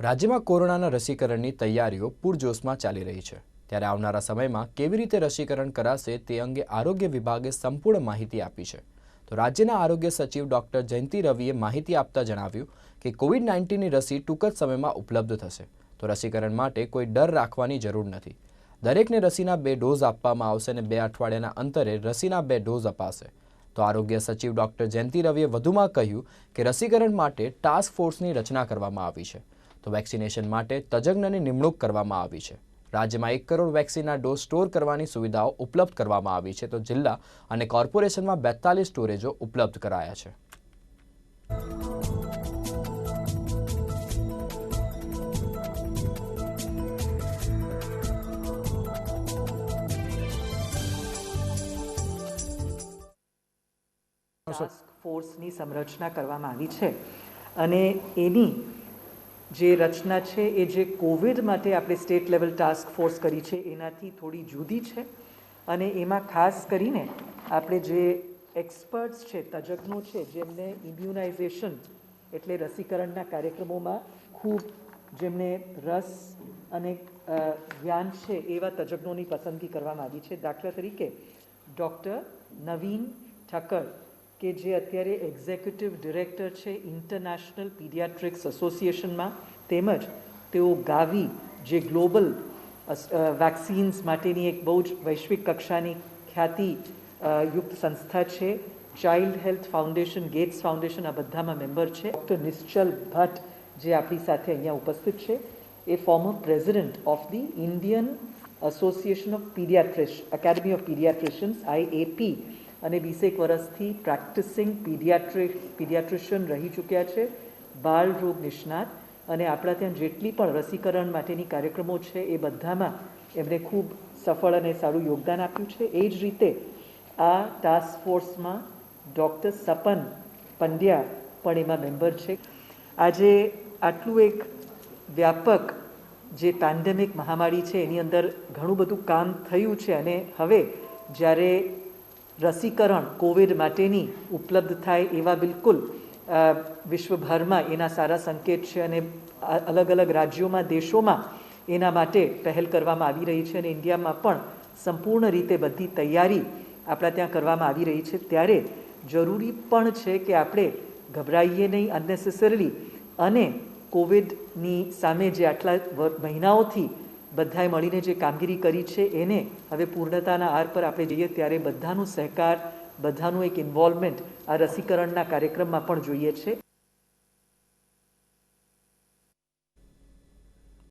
રાજ્યમાં કોરોનાના રસીકરણની તૈયારીઓ પૂરજોશમાં ચાલી રહી છે. ત્યારે આવનારા સમયમાં કેવી રીતે રસીકરણ કરાશે તે અંગે આરોગ્ય વિભાગે સંપૂર્ણ માહિતી આપી છે. તો રાજ્યના આરોગ્ય સચિવ ડોક્ટર જયંતિ રવિએ માહિતી આપતા જણાવ્યું કે કોવિડ નાઇન્ટીનની રસી ટૂંક જ સમયમાં ઉપલબ્ધ થશે. તો રસીકરણ માટે કોઈ ડર રાખવાની જરૂર નથી. દરેકને રસીના બે ડોઝ આપવામાં આવશે અને બે અઠવાડિયાના અંતરે રસીના બે ડોઝ અપાશે. તો આરોગ્ય સચિવ ડોક્ટર જયંતિ રવિએ વધુમાં કહ્યું કે રસીકરણ માટે ટાસ્ક ફોર્સની રચના કરવામાં આવી છે. તો વેક્સિનેશન માટે તજજ્ઞની નિમણૂક કરવામાં આવી છે. રાજ્યમાં એક કરોડ વેક્સિનના ડોઝ સ્ટોર કરવાની સુવિધાઓ ઉપલબ્ધ કરવામાં આવી છે. તો જિલ્લા અને કોર્પોરેશનમાં બેતાલીસ સ્ટોરેજો ઉપલબ્ધ કરાયા છે. ટાસ્ક ફોર્સની સંરચના કરવામાં આવી છે. અને એની જે રચના છે, એ જે કોવિડ માટે આપણે સ્ટેટ લેવલ ટાસ્ક ફોર્સ કરી છે, એનાથી થોડી જુદી છે. અને એમાં ખાસ કરીને આપણે જે એક્સપર્ટ્સ છે, તજજ્ઞો છે, જેમને ઇમ્યુનાઇઝેશન એટલે રસીકરણના કાર્યક્રમોમાં ખૂબ જેમને રસ અને જ્ઞાન છે, એવા તજજ્ઞોની પસંદગી કરવામાં આવી છે. દાખલા તરીકે ડૉક્ટર નવીન ઠક્કર કે જે અત્યારે એક્ઝિક્યુટિવ ડિરેક્ટર છે ઇન્ટરનેશનલ પીડિયાટ્રિક્સ એસોસિએશનમાં તેમજ તેઓ ગાવી જે ગ્લોબલ વેક્સિન્સ માટેની એક બહુ જ વૈશ્વિક કક્ષાની ખ્યાતિ યુક્ત સંસ્થા છે. Child health foundation Gates foundation આ બધામાં મેમ્બર છે. ડૉક્ટર નિશ્ચલ ભટ્ટ જે આપણી સાથે અહીંયા ઉપસ્થિત છે, a former president of the Indian association of pediatrician academy of pediatricians IAP અને વીસેક વર્ષથી પ્રેક્ટિસિંગ પીડિયાટ્રી, પીડિયાટ્રિશિયન રહી ચૂક્યા છે, બાળ રોગ નિષ્ણાત, અને આપણા ત્યાં જેટલી પણ રસીકરણ માટેની કાર્યક્રમો છે, એ બધામાં એમણે ખૂબ સફળ અને સારું યોગદાન આપ્યું છે. એ જ રીતે આ ટાસ્ક ફોર્સમાં ડૉક્ટર સપન પંડ્યા પણ એમાં મેમ્બર છે. આજે આટલું એક વ્યાપક જે પેન્ડેમિક મહામારી છે, એની અંદર ઘણું બધું કામ થયું છે અને હવે જ્યારે રસીકરણ કોવિડ માટેની ઉપલબ્ધ થાય એવા બિલકુલ વિશ્વભરમાં એના સારા સંકેત છે અને અલગ અલગ રાજ્યોમાં, દેશોમાં એના માટે પહેલ કરવામાં આવી રહી છે અને ઇન્ડિયામાં પણ સંપૂર્ણ રીતે બધી તૈયારી આપણા ત્યાં કરવામાં આવી રહી છે. ત્યારે જરૂરી પણ છે કે આપણે ગભરાઈએ નહીં અનનેસેસરીલી અને કોવિડની સામે જે આટલા મહિનાઓથી બધાએ મળીને જે કામગીરી કરી છે, એને હવે પૂર્ણતાના આર પર આપણે જઈએ ત્યારે બધાનું સહકાર, બધાનું એક ઇન્વોલ્વમેન્ટ આ રસીકરણના કાર્યક્રમમાં પણ જોઈએ છે.